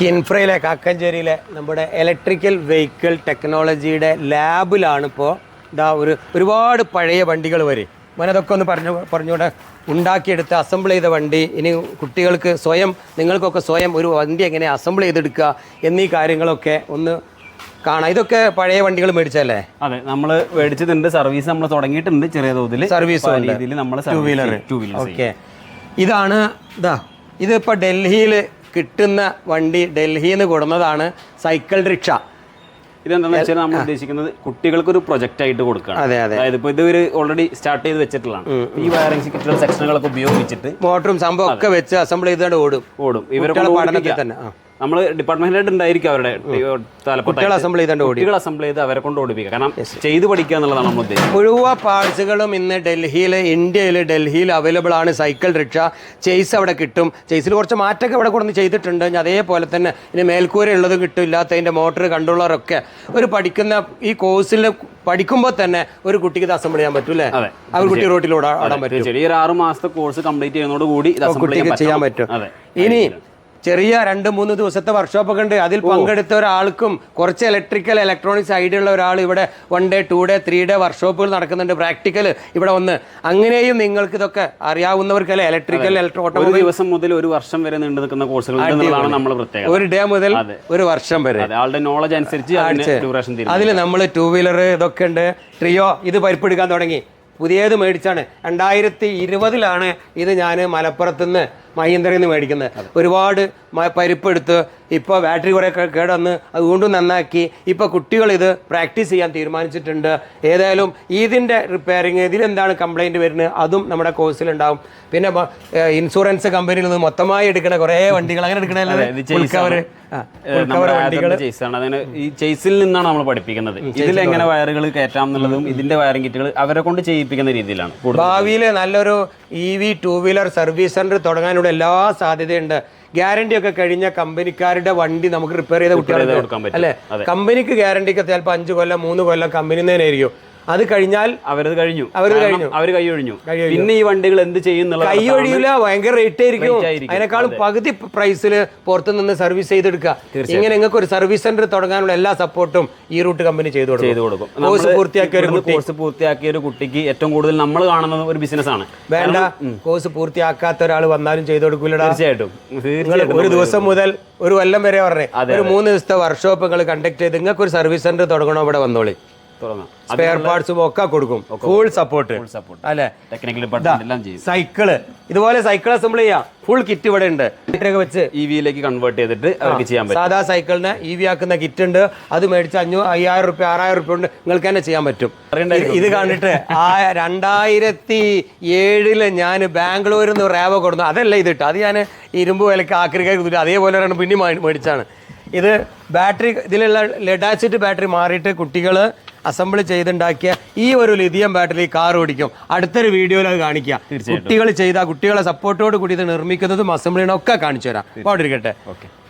കിൻഫ്രയിലെ കാക്കഞ്ചേരിയിലെ നമ്മുടെ electrical vehicle ടെക്നോളജിയുടെ ലാബിലാണ് ഇപ്പോൾ ഇതാ ഒരു ഒരുപാട് പഴയ വണ്ടികൾ വരെ. മനതൊക്കെ ഒന്ന് പറഞ്ഞു പറഞ്ഞുകൂടെ ഉണ്ടാക്കിയെടുത്ത് അസംബിൾ ചെയ്ത വണ്ടി. ഇനി കുട്ടികൾക്ക് സ്വയം നിങ്ങൾക്കൊക്കെ സ്വയം ഒരു വണ്ടി എങ്ങനെ അസംബിൾ ചെയ്തെടുക്കുക എന്നീ കാര്യങ്ങളൊക്കെ ഒന്ന് കാണാം. ഇതൊക്കെ പഴയ വണ്ടികൾ മേടിച്ചല്ലേ അതെ നമ്മൾ മേടിച്ചിട്ടുണ്ട്. സർവീസ് നമ്മൾ തുടങ്ങിയിട്ടുണ്ട് ചെറിയ തോതിൽ സർവീസ്. രീതിയിൽ നമ്മൾ two wheeler two wheeler okay ഇതാണ് ഇതാ ഇതിപ്പോൾ ഡൽഹിയിൽ കിട്ടുന്ന വണ്ടി ഡൽഹിയിൽ നിന്ന് കൊടുന്നതാണ് സൈക്കിൾ റിക്ഷ. ഇതെന്താണെന്ന് വെച്ചാൽ നമ്മൾ ഉദ്ദേശിക്കുന്നത് കുട്ടികൾക്ക് ഒരു പ്രൊജക്റ്റ് ആയിട്ട് കൊടുക്കണം. അതെ അതെ. അതായത് ഇപ്പോൾ ഇത് ഒരു ഓൾറെഡി സ്റ്റാർട്ട് ചെയ്ത് വെച്ചിട്ടുള്ളതാണ്. ഈ വയറിംഗ് കിട്ടുന്ന സെക്ഷനുകളൊക്കെ ഉപയോഗിച്ചിട്ട് മോട്ടറും സംഭവം ഒക്കെ വെച്ച് അസംബിൾ ചെയ്തുകൊണ്ട് ഓടും. ഓടും. ഇവരുടെ പഠനത്തിൽ. തന്നെ ആ. ഡിപ്പാർട്ട്മെന്റ് ഹെഡ് ഉണ്ടായിരിക്കും അവരുടെ. കുട്ടികൾ അസംബിൾ ചെയ്തുകൊണ്ട് ഓടി കുട്ടികൾ അസംബിൾ ചെയ്ത് അവരെ കൊണ്ട് ഓടിപ്പിക്കുക. കാരണം ചെയ്തു പഠിക്കുക എന്നുള്ളതാണ് നമ്മൾ ഉദ്ദേശിച്ചത് മുഴുവൻ പാർട്സുകളും ഇന്ന് ഡൽഹിയിൽ ഇന്ത്യയിൽ ഡൽഹിയിൽ അവൈലബിൾ ആണ് സൈക്കിൾ റിക്ഷ. ചെയ്സ് അവിടെ കിട്ടും. ചെയ്സിൽ കുറച്ച് മാറ്റമൊക്കെ ഇവിടെ കൊടുന്ന് ചെയ്തിട്ടുണ്ട്. അതേപോലെ തന്നെ ഇനി മേൽക്കൂര ഉള്ളത് കിട്ടും. ഇല്ലാത്തതിന്റെ മോട്ടർ കൺട്രോളറൊക്കെ ഒരു പഠിക്കുന്ന ഈ കോഴ്സിൽ പഠിക്കുമ്പോൾ തന്നെ ഒരു കുട്ടിക്ക് ഇത് അസംബിൾ ചെയ്യാൻ പറ്റും അല്ലേ അവർ കുട്ടി റോട്ടിലൂടെ ഓടാൻ പറ്റും. ഈ ഒരു ആറ് മാസത്തെ കോഴ്സ് കംപ്ലീറ്റ് ചെയ്യുന്നതോടുകൂടി കുട്ടിക്ക് ചെയ്യാൻ പറ്റും. ഇനി ചെറിയ രണ്ട് മൂന്ന് ദിവസത്തെ വർക്ക്ഷോപ്പ് ഒക്കെ ഉണ്ട്. അതിൽ പങ്കെടുത്ത ഒരാൾക്കും കുറച്ച് ഇലക്ട്രിക്കൽ ഇലക്ട്രോണിക്സ് ഐഡിയ ഉള്ള ഒരാൾ ഇവിടെ one day two day three day വർക്ക്ഷോപ്പുകൾ നടക്കുന്നുണ്ട്. പ്രാക്ടിക്കൽ ഇവിടെ ഒന്ന് അങ്ങനെയും നിങ്ങൾക്ക് ഇതൊക്കെ അറിയാവുന്നവർക്ക് അല്ലെ? ഇലക്ട്രിക്കൽ ഇലക്ട്രോ ഒരു ദിവസം മുതൽ ഒരു വർഷം വരെ നീണ്ടു നിൽക്കുന്ന കോഴ്സുകൾ നമ്മൾ ഒരു ഡേ മുതൽ ഒരു വർഷം വരെ. ആളുടെ നോളജ് അനുസരിച്ച് അതിൽ നമ്മൾ ടൂ വീലർ ഇതൊക്കെ ഉണ്ട്. ട്രിയോ ഇത് പരിപ്പെടുക്കാൻ തുടങ്ങി. പുതിയത് മേടിച്ചാണ്. രണ്ടായിരത്തി ഇരുപതിലാണ് ഇത് ഞാൻ മലപ്പുറത്ത് നിന്ന് മഹീന്ദ്രയിൽ നിന്ന് മേടിക്കുന്നത്. ഒരുപാട് പരിപ്പെടുത്ത് ഇപ്പോൾ ബാറ്ററി കുറേ കേടന്ന് അത് വീണ്ടും നന്നാക്കി. ഇപ്പോൾ കുട്ടികൾ ഇത് പ്രാക്ടീസ് ചെയ്യാൻ തീരുമാനിച്ചിട്ടുണ്ട്. ഏതായാലും ഇതിന്റെ റിപ്പയറിങ് ഇതിലെന്താണ് കംപ്ലൈന്റ് വരുന്നത് അതും നമ്മുടെ കോഴ്സിലുണ്ടാവും പിന്നെ ഇൻഷുറൻസ് കമ്പനിയിൽ നിന്ന് മൊത്തമായി എടുക്കണ കുറേ വണ്ടികൾ. അങ്ങനെ എടുക്കണല്ലേ ഈ ചേസിൽ നിന്നാണ് നമ്മൾ പഠിപ്പിക്കുന്നത്. ഇതിൽ എങ്ങനെ വയറുകൾ കയറ്റാം എന്നുള്ളതും ഇതിന്റെ വയറിംഗ് കിറ്റുകൾ അവരെ കൊണ്ട് ചെയ്യിപ്പിക്കുന്ന രീതിയിലാണ് ഭാവിയിൽ നല്ലൊരു E V two wheeler service centre തുടങ്ങാനുള്ള എല്ലാ സാധ്യതയുണ്ട്. ഗ്യാരണ്ടി ഒക്കെ കഴിഞ്ഞ കമ്പനിക്കാരുടെ വണ്ടി നമുക്ക് റിപ്പയർ ചെയ്ത കുട്ടികളെ. അല്ലേ? കമ്പനിക്ക് ഗ്യാരണ്ടിക്ക് ചിലപ്പോൾ അഞ്ച് കൊല്ലം മൂന്ന് കൊല്ലം കമ്പനി തന്നെ ആയിരിക്കും അത് കഴിഞ്ഞാൽ അവരത് കഴിഞ്ഞു. അവരത് കഴിഞ്ഞു. അവർ കൈ ഒഴിഞ്ഞു. പിന്നെ ഈ വണ്ടികൾ എന്ത് ചെയ്യുന്നുള്ള കൈ ഒഴിയില്ല ഭയങ്കര റേറ്റ് ആയിരിക്കും. അതിനേക്കാളും പകുതി പ്രൈസിൽ പുറത്തു നിന്ന് സർവീസ് ചെയ്തെടുക്കുക. ഇങ്ങനെ നിങ്ങൾക്ക് ഒരു സർവീസ് സെന്റർ തുടങ്ങാനുള്ള എല്ലാ സപ്പോർട്ടും ഈ റൂട്ട് കമ്പനി ചെയ്തു കൊടുക്കും. ചെയ്തു കൊടുക്കും. കോഴ്സ് പൂർത്തിയാക്കിയ ഒരു കോഴ്സ് പൂർത്തിയാക്കിയ ഒരു കുട്ടിക്ക് ഏറ്റവും കൂടുതൽ നമ്മൾ കാണുന്ന ഒരു ബിസിനസ് ആണ്. വേണ്ട. കോഴ്സ് പൂർത്തിയാക്കാത്ത ഒരാൾ വന്നാലും ചെയ്തു കൊടുക്കില്ല തീർച്ചയായിട്ടും. തീർച്ചയായിട്ടും ഒരു ദിവസം മുതൽ ഒരു കൊല്ലം വരെ പറഞ്ഞേ. ഒരു മൂന്ന് ദിവസത്തെ വർക്ക്ഷോപ്പ് നിങ്ങൾ കണ്ടക്ട് ചെയ്ത് നിങ്ങൾക്ക് ഒരു സർവീസ് സെന്റർ തുടങ്ങണോ ഇവിടെ വന്നോളി. തുടങ്ങാം സ്പെയർ പാർട്സും ഒക്കെ കൊടുക്കും. ഫുൾ സപ്പോർട്ട് സപ്പോർട്ട് അല്ലേ? ടെക്നിക്കൽ ഡിപ്പാർട്ട്മെന്റ് എല്ലാം ചെയ്യും. സൈക്കിൾ ഇതുപോലെ സൈക്കിൾ അസംബിൾ ചെയ്യാം. ഫുൾ കിറ്റ് ഇവിടെ ഉണ്ട്. വെച്ച് ഇ വിയിലേക്ക് കൺവേർട്ട് ചെയ്തിട്ട് അവർക്ക് ചെയ്യാൻ പറ്റും. സാധാ സൈക്കിളിന് ഇ വി ആക്കുന്ന കിറ്റ് ഉണ്ട്. അത് മേടിച്ച് അഞ്ഞൂ അയ്യായിരം റുപ്യ ആറായിരം റുപ്യ ഉണ്ട് നിങ്ങൾക്ക് തന്നെ ചെയ്യാൻ പറ്റും. ഇത് കണ്ടിട്ട് ആ രണ്ടായിരത്തി ഏഴിൽ ഞാൻ ബാംഗ്ലൂരിൽ നിന്ന് റേവ കൊടുത്തു അതല്ല ഇത് ഇട്ട് അത് ഞാൻ ഇരുമ്പ് വിലക്ക് ആക്രിക്കാർ കൊടുത്തു അതേപോലെ ഒരെണ്ണം പിന്നെ മേടിച്ചാണ്. ഇത് ബാറ്ററി ഇതിലുള്ള ലെഡാസിറ്റ് ബാറ്ററി മാറിയിട്ട് കുട്ടികൾ അസംബിൾ ചെയ്തുണ്ടാക്കിയ ഈ ഒരു ലിഥിയം ബാറ്ററി കാർ ഓടിക്കും. അടുത്തൊരു വീഡിയോയിൽ അത് കാണിക്കുക. കുട്ടികൾ ചെയ്ത കുട്ടികളെ സപ്പോർട്ടോട് കൂടി ഇത് നിർമ്മിക്കുന്നതും അസംബിളിനും ഒക്കെ കാണിച്ചു തരാം അപ്പോൾ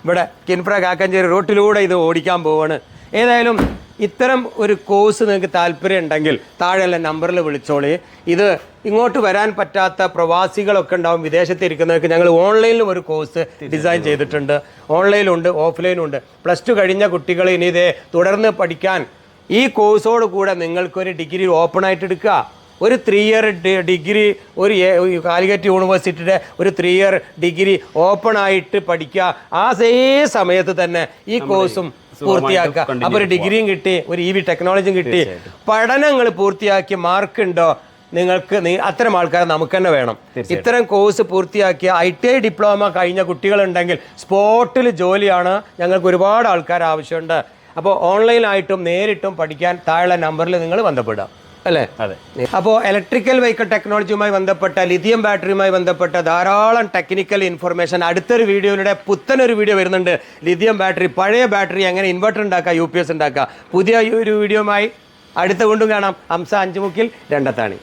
ഇവിടെ കിൻഫ്ര കാക്കഞ്ചേരി റോട്ടിലൂടെ ഇത് ഓടിക്കാൻ പോവാണ്. ഏതായാലും ഇത്തരം ഒരു കോഴ്സ് നിങ്ങൾക്ക് താല്പര്യം ഉണ്ടെങ്കിൽ താഴെയുള്ള നമ്പറിൽ വിളിച്ചോളി. ഇത് ഇങ്ങോട്ട് വരാൻ പറ്റാത്ത പ്രവാസികളൊക്കെ ഉണ്ടാവും വിദേശത്ത് ഇരിക്കുന്നവർക്ക്. ഞങ്ങൾ ഓൺലൈനിലും ഒരു കോഴ്സ് ഡിസൈൻ ചെയ്തിട്ടുണ്ട്. ഓൺലൈനിലുണ്ട് ഓഫ്ലൈനുണ്ട് പ്ലസ് ടു കഴിഞ്ഞ കുട്ടികൾ ഇനി ഇതേ തുടർന്ന് പഠിക്കാൻ ഈ കോഴ്സോട് കൂടെ നിങ്ങൾക്കൊരു ഡിഗ്രി ഓപ്പൺ ആയിട്ട് എടുക്കുക. ഒരു ത്രീ ഇയർ ഡിഗ്രി ഒരു കാലിക്കറ്റ് യൂണിവേഴ്സിറ്റിയുടെ ഒരു ത്രീ ഇയർ ഡിഗ്രി ഓപ്പൺ ആയിട്ട് പഠിക്കുക. ആ സേ സമയത്ത് തന്നെ ഈ കോഴ്സും പൂർത്തിയാക്കുക. അപ്പോൾ ഒരു ഡിഗ്രിയും കിട്ടി ഒരു ഇ വി ടെക്നോളജിയും കിട്ടി. പഠനങ്ങൾ പൂർത്തിയാക്കി മാർക്ക് ഉണ്ടോ? നിങ്ങൾക്ക് അത്തരം ആൾക്കാരെ നമുക്ക് തന്നെ വേണം. ഇത്തരം കോഴ്സ് പൂർത്തിയാക്കിയ ഐ ടി ഐ ഡിപ്ലോമ കഴിഞ്ഞ കുട്ടികളുണ്ടെങ്കിൽ സ്പോട്ടിൽ ജോലിയാണ് ഞങ്ങൾക്ക് ഒരുപാട് ആൾക്കാർ ആവശ്യമുണ്ട്. അപ്പോൾ ഓൺലൈനായിട്ടും നേരിട്ടും പഠിക്കാൻ താഴെ നമ്പറിൽ നിങ്ങൾ ബന്ധപ്പെടാം അല്ലേ? അതെ. അപ്പോൾ ഇലക്ട്രിക്കൽ വെഹിക്കിൾ ടെക്നോളജിയുമായി ബന്ധപ്പെട്ട ലിഥിയം ബാറ്ററിയുമായി ബന്ധപ്പെട്ട ധാരാളം ടെക്നിക്കൽ ഇൻഫർമേഷൻ അടുത്തൊരു വീഡിയോയിലൂടെ പുത്തനൊരു വീഡിയോ വരുന്നുണ്ട്. ലിഥിയം ബാറ്ററി പഴയ ബാറ്ററി എങ്ങനെ ഇൻവെർട്ടർ ഉണ്ടാക്കുക യു പി എസ് ഉണ്ടാക്കുക. പുതിയ ഒരു വീഡിയോയുമായി അടുത്ത കൊണ്ടും കാണാം. ഹംസ അഞ്ചുമുക്കിൽ രണ്ടത്താണി.